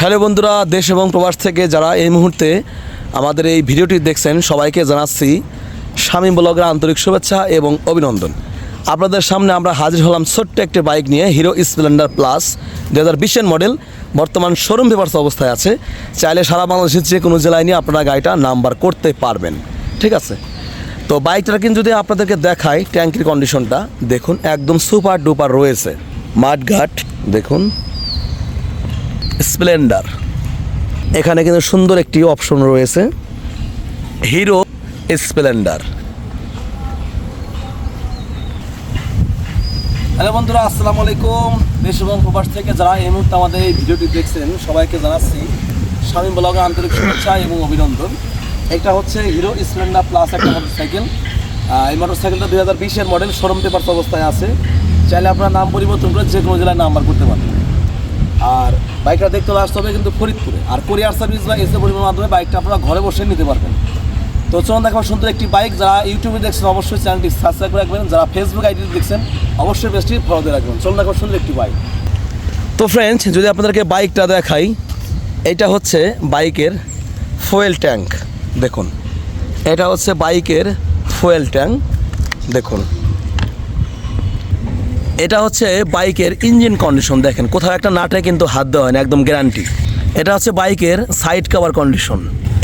Hello বন্ধুরা, দেশ এবং প্রবাস থেকে যারা এই মুহূর্তে আমাদের এই ভিডিওটি দেখছেন, সবাইকে জানাচ্ছি স্বামী ব্লগের আন্তরিক শুভেচ্ছা এবং অভিনন্দন। আপনাদের সামনে আমরা হাজির হলাম ছোট্ট একটি বাইক নিয়ে, হিরো স্প্লেন্ডার প্লাস দু হাজার বিশের মডেল। বর্তমান শোরুম পেপার্স অবস্থায় আছে। চাইলে সারা বাংলাদেশের যে কোনো জেলায় নিয়ে আপনারা গাড়িটা নাম্বার করতে পারবেন। ঠিক আছে? তো বাইকটা কিন্তু যদি আপনাদেরকে দেখায় ট্যাঙ্কির কন্ডিশনটা দেখুন, একদম সুপার ডুপার রয়েছে। মাঠঘাট, দেখুন। স্প্লেন্ডার। এখানে কিন্তু সুন্দর একটি অপশন রয়েছে। Hero Splendor. হ্যালো বন্ধুরা, আসসালামু আলাইকুম। এবং প্রবাস থেকে যারা এই মুহূর্তে আমাদের এই ভিডিওটি দেখছেন, সবাইকে জানাচ্ছি স্বামী ব্লগের আন্তরিক শুভেচ্ছা এবং অভিনন্দন। এটা হচ্ছে হিরো স্প্লেন্ডার প্লাস একটা মোটরসাইকেল এই মোটরসাইকেলটা দুই হাজার বিশের মডেল, শোরুম পেপার অবস্থায় আছে। চাইলে আপনার নাম, পরিবর্তন করে যে কোনো জেলায় নাম্বার করতে পারবেন আর বাইকটা দেখতে আসতে হবে কিন্তু ফরিদপুরে। আর কোরিয়ার সার্ভিস বা এসে পরিমাণের মাধ্যমে বাইকটা আপনারা ঘরে বসে নিতে পারবেন। তো চলুন দেখাবো সুন্দর একটি বাইক যারা ইউটিউবে দেখছেন, অবশ্যই চ্যানেলটি সাবস্ক্রাইব করে রাখবেন। যারা ফেসবুক আইডি দেখছেন, অবশ্যই পেজটি ফলো দিয়ে রাখবেন। চলুন দেখাবো সুন্দর একটি বাইক। তো ফ্রেন্ডস যদি আপনাদেরকে বাইকটা দেখাই, এটা হচ্ছে বাইকের ফুয়েল ট্যাঙ্ক দেখুন, এটা হচ্ছে বাইকের ফুয়েল ট্যাঙ্ক দেখুন। এটা হচ্ছে বাইকের ইঞ্জিন কন্ডিশন, দেখেন। কোথাও একটা নাটে কিন্তু হাত দেওয়া হয় না, একদম গ্যারান্টি এটা হচ্ছে বাইকের সাইড কভার কন্ডিশন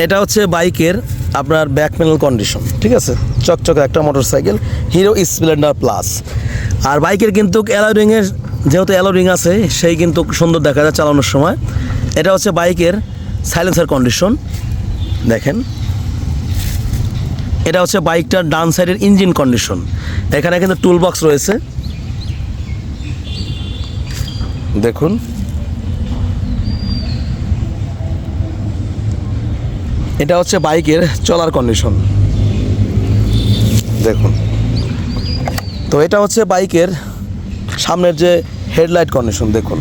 এটা হচ্ছে বাইকের আপনার ব্যাক প্যানেল কন্ডিশন ঠিক আছে? চকচকে একটা মোটরসাইকেল হিরো স্প্লেন্ডার প্লাস আর বাইকের কিন্তু অ্যালোরিংয়ের যেহেতু অ্যালোরিং আছে, সেই কিন্তু সুন্দর দেখা যায় চালানোর সময়। এটা হচ্ছে বাইকের সাইলেন্সার কন্ডিশন দেখেন। এটা হচ্ছে বাইকটার ডান সাইডের ইঞ্জিন কন্ডিশন এখানে কিন্তু টুল বক্স রয়েছে। দেখুন। এটা হচ্ছে বাইকের চলার কন্ডিশন দেখুন। তো এটা হচ্ছে বাইকের সামনের যে হেডলাইট কন্ডিশন দেখুন।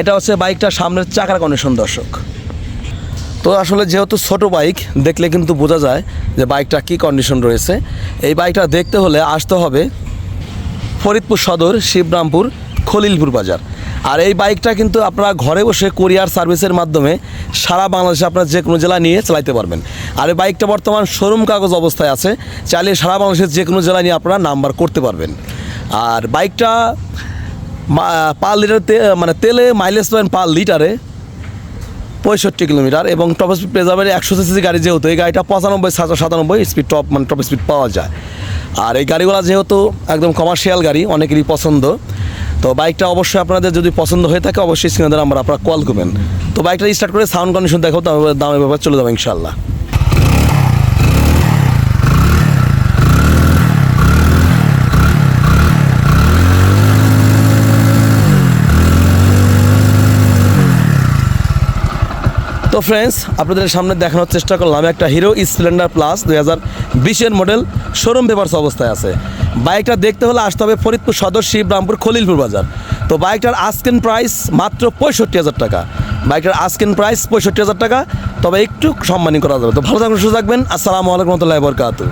এটা হচ্ছে বাইকটার সামনের চাকার কন্ডিশন দর্শক। তো আসলে যেহেতু ছোট বাইক, দেখলে কিন্তু বোঝা যায় যে বাইকটা কী কন্ডিশন রয়েছে। এই বাইকটা দেখতে হলে আসতে হবে ফরিদপুর সদর, শিবরামপুর, খলিলপুর বাজার। আর এই বাইকটা কিন্তু আপনারা ঘরে বসে কোরিয়ার সার্ভিসের মাধ্যমে সারা বাংলাদেশে আপনারা যে কোনো জেলা নিয়ে চালাইতে পারবেন। আর এই বাইকটা বর্তমান শোরুম কাগজ অবস্থায় আছে, চাইলে সারা বাংলাদেশের যে কোনো জেলা নিয়ে আপনারা নাম্বার করতে পারবেন। আর বাইকটা পার লিটার মানে তেলে মাইলেজ পাবেন পার লিটারে পঁয়ষট্টি কিলোমিটার এবং টপ স্পিড পেয়ে যাবেন একশো সিসি গাড়ি যেহেতু, এই গাড়িটা পঁচানব্বই, সাতশো সাতানব্বই স্পিড টপ মানে টপ স্পিড পাওয়া যায়। আর এই গাড়িগুলো যেহেতু একদম কমার্শিয়াল গাড়ি, অনেকেরই পছন্দ। তো বাইকটা অবশ্যই আপনাদের যদি পছন্দ হয়ে থাকে, অবশ্যই স্ক্রিনে আমরা আপনারা কল করবেন। তো বাইকটা স্টার্ট করে সাউন্ড কন্ডিশন দেখো দামে দামের ব্যাপার চলে যাবে ইনশাল্লাহ তো ফ্রেন্ডস আপনাদের সামনে দেখানোর চেষ্টা করলাম একটা হিরো স্প্লেন্ডার প্লাস দুই হাজার বিশের মডেল শোরুম পেপার্স অবস্থায় আছে। বাইকটা দেখতে হলে আসতে হবে ফরিদপুর সদর শিবরামপুর খলিলপুর বাজার। তো বাইকটার আস্কেন প্রাইস মাত্র পঁয়ষট্টি হাজার টাকা। বাইকটার আস্কেন প্রাইস পঁয়ষট্টি হাজার টাকা, তবে একটু সম্মানী করা যাবে। তো ভালো থাকবেন, সুস্থ থাকবেন। আসসালামু আলাইকুম রহমতুল্লাহ বরকাতু